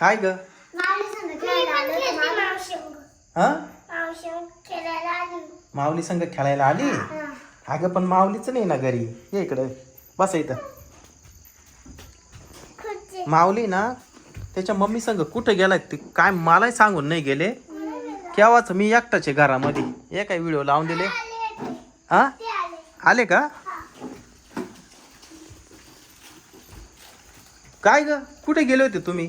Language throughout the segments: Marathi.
काय ग? मावली संग खेळायला आलो. होतो मावशी हा? मावशी खेळायला आली. माऊली संग खेळायला आली? अगं पण माऊलीच नाही ना घरी? ये इकडे. बस इथं. माऊली ना त्याच्या मम्मी संग कुठं गेलाय ते काय मलाही सांगून नाही गेले. केव्हाच? मी एकटाचे घरामध्ये. हे काय व्हिडिओ लावून दिले? हा? आले. का? काय ग? कुठे गेले होते तुम्ही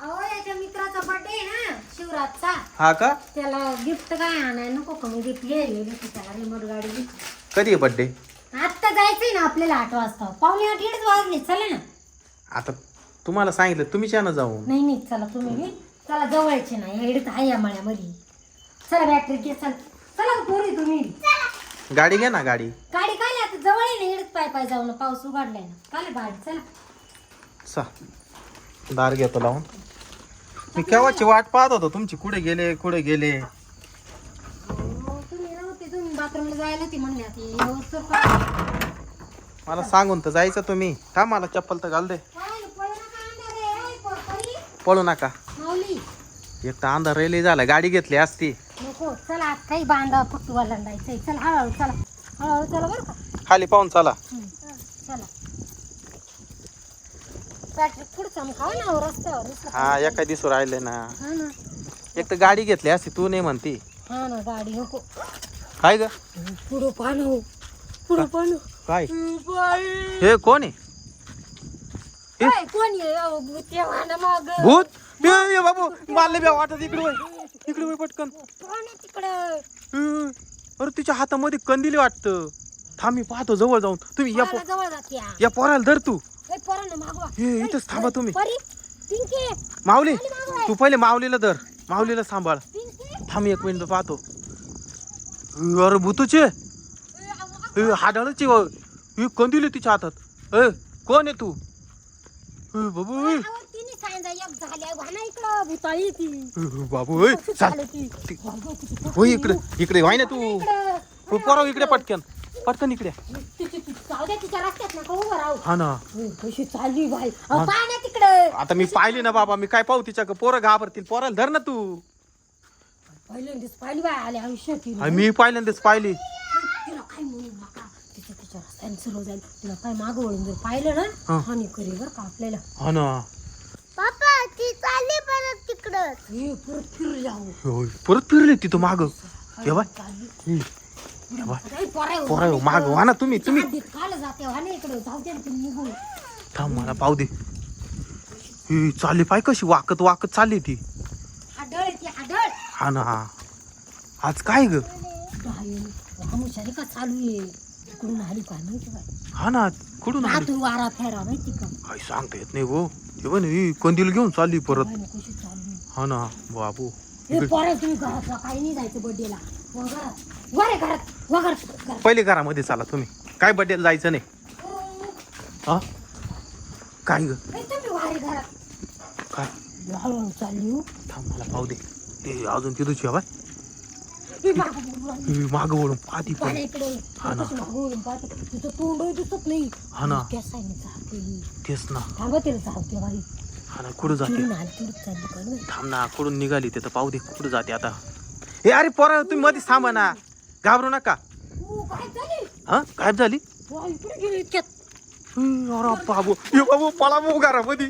अहो याच्या मित्राचा बर्थडे हा का? त्याला गिफ्ट काय आणाय नको का? मी गिफ्ट घ्यायला त्याला रिमोट गाडी. कधी आहे बड्डे आत्ता जायचंय ना आपल्याला आठ वाजता. पावणे आठ इकडेच वाजले चला ना. आता तुम्हाला सांगितलं तुम्हीच या ना जाऊन नाही नाही चला तुम्ही बी. चला जवळचे ना. इकडे आहे या मळ्यामध्ये. चला बॅटरी घे चल. चला पोरी तुम्ही. गाडी घ्या ना गाडी. गाडी काय आता जवळ आहे ना इकडेच पाय पाय जाऊ ना. पाऊस उघडलाय ना. काय गाडी चला. सा. दार घेतो लावून. मी केव्हाची वाट पाहत होतो तुमची कुठे गेले कुठे गेले? अहो, तुम्ही नव्हते तुम्ही बाथरूमला जायला ती म्हणले आता व्यवस्था पहा. मला सांगून तर जायचं तुम्ही. का मला चप्पल तर घाल दे. पळू नका अंधारे, ए, प- परी. पळू नका. माऊली. एक तर अंधार रेली झाला गाडी घेतली असती. नको चला आज काही बांधा फक्त वलांडायचंय चला हळूहळू चला. हळूहळू चला बरं का? खाली पाहून चला. चला. बॅटरी पुढचा मग खाऊ ना हो, रस्त्यावर रस्ता हा एका दिवस राहिले ना. हा ना. एक तर गाडी घेतली असती तू नाही म्हणती. हा ना गाडी नको. काय ग? पुढं पाहणं पुढं पाहणं. काय? हे कोण आहे? काय कोण आहे? अहो, तेव्हा ना मग. भूत? ए, ए, बाबू मारले बी वाटत इकडे वळ. इकडे वळ पटकन. कोण आहे तिकडं. ए, अरे तिच्या हातामध्ये कंदिली वाटतं. थांब मी पाहतो जवळ जाऊन. तुम्ही या पोराला पो- जवळ जात्या या पोराला धर तू. पोरांना मागवा. हे इथंच थांबा तुम्ही. परी पिंकी. माऊली तू पहिले माऊलीला धर. माऊलीला सांभाळ. पिंकी. थांब एक मिनिट पाहतो. अरे भूतूचे. ए, व. ए, कंदिली तिच्या हातात. ए कोण आहे तू? ए, बाबू ए. अहो, तिने सांगा एक झाल्या वाना इकडं भुताळी ती. ए, बाबू ए, चाल चालू ती? हो इकडे इकडे व्हाय ना तू. इकडं. हो, पोराव इकडे पटकन. पटकन इकडे. ती- जाऊ द्या तिच्या रस्त्यात नका उभं राहू. हा ना. ए, कशी चालली बाई? अहो, पाहा ना तिकडं. आता मी पाहिली ना बाबा मी काय पाहू तिच्या पोरं घाबरतील. पोराला धर ना तू. पहिल्यांदाच पाहिली बाय आले आयुष्यात मी पहिल्यांदाच पाहिली. तिला काय म्हणू नका. तिच्या तिच्या रस्त्याने सुरू जाईल. तिला काय मागं वळून जर पाहिलं ना हं. हानी करेल बरं का आपल्याला. हा ना. ती चालली परत तिकडं. हे परत फिर जाऊ होय. परत फिरली तिथं माग. तेव्हा चालली. तेव्हा अरे, पोरं, माग वा ना तुम्ही तुम्ही. हा थांब मला पाहू दे. ही चालली पाय कशी वाकत वाकत चालली ती. हा ना आज काय ग? हा ना कुठून सांगता येत नाही गो. ते पण ही कंदील घेऊन चालली परत. हा ना बाबू. हे काही नाही जायचं बर्थडेला घरात. पहिले घरामध्ये चाला तुम्ही. काय बड्डेला जायचं नाही. हा? काय ग? ए, तुम्ही वा रे घरात. काय? हळूहळू चालली हो. थांब मला पाहू दे. ते अजून तिथं जेव्हा ए, मागं राहिली. माग वळून पाहती पण. इकडे हा ना. कशी मागं वळून पाहते. तिचं तोंड दिसत नाही. हा ना. केसाने चालते तेच ना. थांबा तिला चालते बाई. हा ना कुठं जाते? चिडून आली चालली थांब ना कुठून निघाली ते तर पाहू दे कुठं जाते आता? हे अरे पोरा तुम्ही मध्येच थांबा ना. घाबरू नका. झाली. हा? गायब झाली? अरे बाबू. हे बाबू पळा भाऊ घरामध्ये.